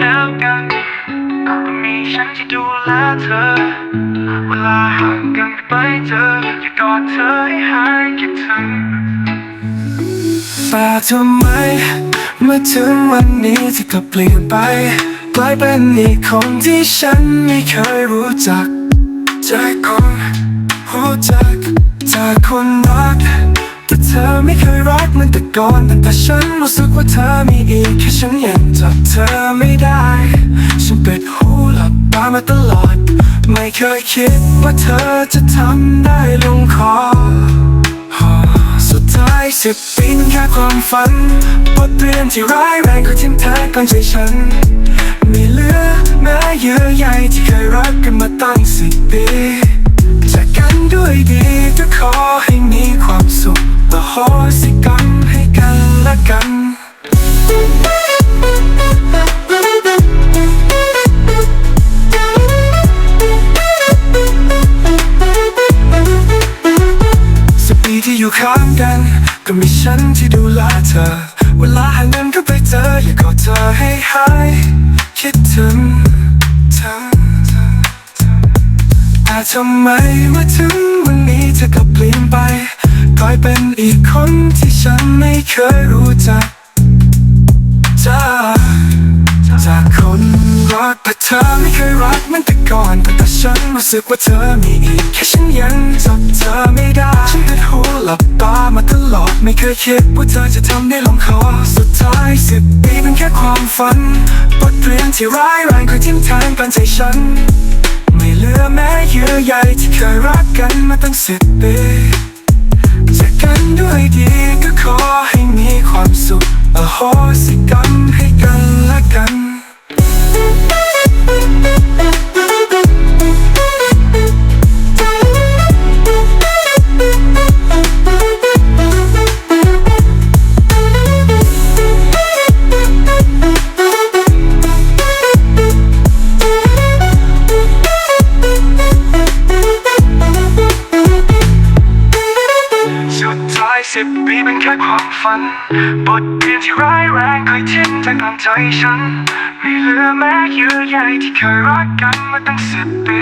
แล้วกันมีฉันที่ดูแลเธอ เวลาห่างกันไปเจออยากกอดเธอให้หายคิดถึงแต่ทำไมเมื่อถึงวันนี้ที่กลับเปลี่ยนไปกลายเป็นอีกคนที่ฉันไม่เคยรู้จักจากคนรู้จักจากคนรักแต่เธอไม่เคยรักเหมือนแต่ก่อนแต่ฉันรู้สึกว่าเธอมีอีกแค่ฉันอยังเธ มาตลอด ไม่เคยคิดว่าเธอจะทำได้ลงคอ สุดท้ายสิบปีนแค่ความฝันบทเรียนที่ร้ายแรงก็ทิ้งแท้กลางใจฉันไม่เหลือแม้เยื่อใยที่เคยรักกันมาตั้งสิ กัน ก็มีฉันที่ดูแลเธอ เวลาห่างกันก็ไปเจออยากกอดเธอให้หายคิดถึงเธอแต่ทำไมเมื่อถึงวันนี้เธอก็เปลี่ยนไปกลายเป็นอีกคนที่ฉันไม่เคยรู้จัก แต่เธอไม่เคยรักเหมือนแต่ก่อนแต่ฉันรู้สึกว่าเธอมีอีก แค่ฉันยังจับเธอไม่ได้ ฉันติดหูหลับตามาตลอด ไม่เคยคิดว่าเธอจะทำได้ลงคอสุดท้ายสิบปีเป็นแค่ความฝันบทเรียนที่ร้ายแรงเคยทิ่มแทงกันใจฉัน ไม่เหลือแม้เยื่อใยที่เคยรักกันมาตั้งสิบปีจากกันด้วยดีก็ขอให้มีความสุขอโหสิกรรม สายสิบปีเป็นแค่ความฝัน บทเรียนที่ร้ายแรงเคยทิ้งแทงกทางใจฉัน ไม่เหลือแม้เยื่อใยที่เคยรักกันมาตั้งสิบปี